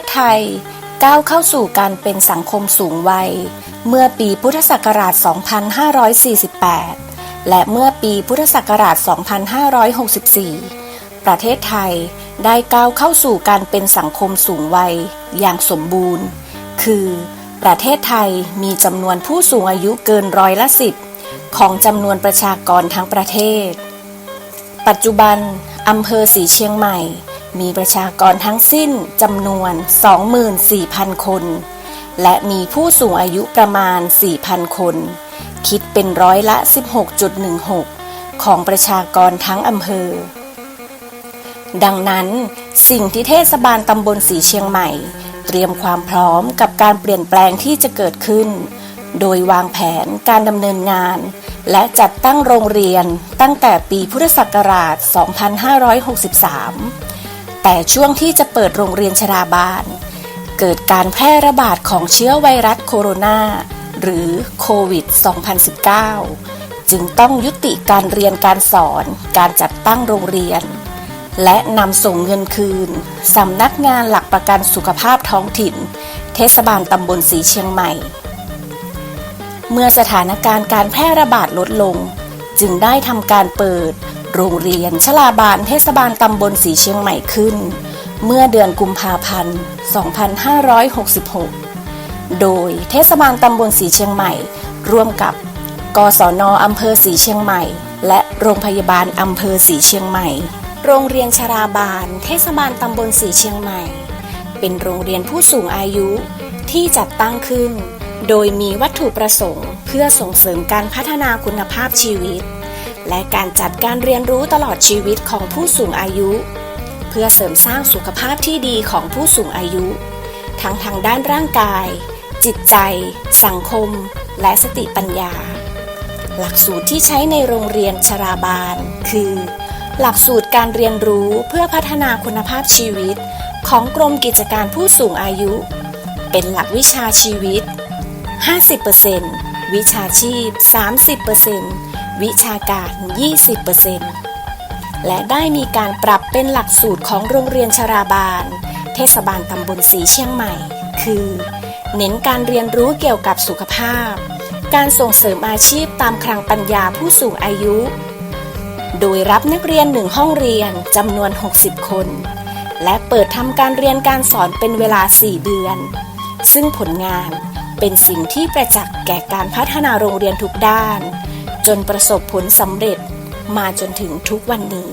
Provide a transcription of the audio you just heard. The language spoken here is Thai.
ศไทย ก้าวเข้าสู่การเป็นสังคมสูงวัย เมื่อปีพุทธศักราช 2548 และเมื่อปีพุทธศักราช 2564 ประเทศไทยได้ก้าวเข้าสู่การเป็นสังคมสูงวัยอย่างสมบูรณ์ คือ ประเทศไทยมีจำนวนผู้สูงอายุเกินร้อยละสิบของจำนวนประชากรทั้งประเทศ ปัจจุบันอำเภอสีเชียงใหม่ มีประชากรทั้งสิ้นจำนวน 24,000 คน และมีผู้สูงอายุประมาณ 4,000 คน คิดเป็นร้อยละ 16.16 ของประชากรทั้งอำเภอ ดังนั้น สิ่งที่เทศบาลตำบลสีเชียงใหม่ เตรียมความพร้อมกับการเปลี่ยนแปลงที่จะเกิดขึ้น โดยวางแผนการดำเนินงาน และจัดตั้งโรงเรียนตั้งแต่ปีพุทธศักราช 2563 แต่ช่วงที่จะเปิดโรงเรียนชราบาล เกิดการแพร่ระบาดของเชื้อไวรัสโคโรนาหรือโควิด 2019 จึงต้องยุติการเรียนการสอนการจัดตั้งโรงเรียน และนำส่งเงินคืนสำนักงานหลักประกันสุขภาพท้องถิ่น เทศบาลตำบลสีเชียงใหม่ เมื่อสถานการณ์การแพร่ระบาดลดลง จึงได้ทำการเปิด โรงเรียนชลาบาลเทศบาลตำบลสีเชียงใหม่ขึ้น เมื่อเดือนกุมภาพันธ์ 2566 โดยเทศบาลตำบลสีเชียงใหม่ ร่วมกับ กศนอำเภอสีเชียงใหม่ และโรงพยาบาลอำเภอสีเชียงใหม่ โรงเรียนชราบาลเทศบาลตำบลสีเชียงใหม่ เป็นโรงเรียนผู้สูงอายุที่จัดตั้งขึ้น โดยมีวัตถุประสงค์ เพื่อส่งเสริมการพัฒนาคุณภาพชีวิต และการจัดการเรียนรู้ตลอดชีวิตของผู้สูงอายุ เพื่อเสริมสร้างสุขภาพที่ดีของผู้สูงอายุ ทั้งทางด้านร่างกาย จิตใจ สังคม และสติปัญญา หลักสูตรที่ใช้ในโรงเรียนชราบาล คือ หลักสูตรการเรียนรู้เพื่อพัฒนาคุณภาพชีวิต ของกรมกิจการผู้สูงอายุ เป็นหลักวิชาชีวิต 50%วิชาชีพ 30% วิชาการ 20%และได้มีการปรับเป็นหลักสูตรของโรงเรียนชราบาล เทศบาลตำบลสีเชียงใหม่ คือ เน้นการเรียนรู้เกี่ยวกับสุขภาพ การส่งเสริมอาชีพตามคลังปัญญาผู้สูงอายุ โดยรับนักเรียนหนึ่งห้องเรียนจำนวน 60 คน และเปิดทำการเรียนการสอนเป็นเวลา 4 เดือน ซึ่งผลงานเป็นสิ่งที่ประจักษ์แก่การพัฒนาโรงเรียนทุกด้าน จนประสบผลสำเร็จมาจนถึงทุกวันนี้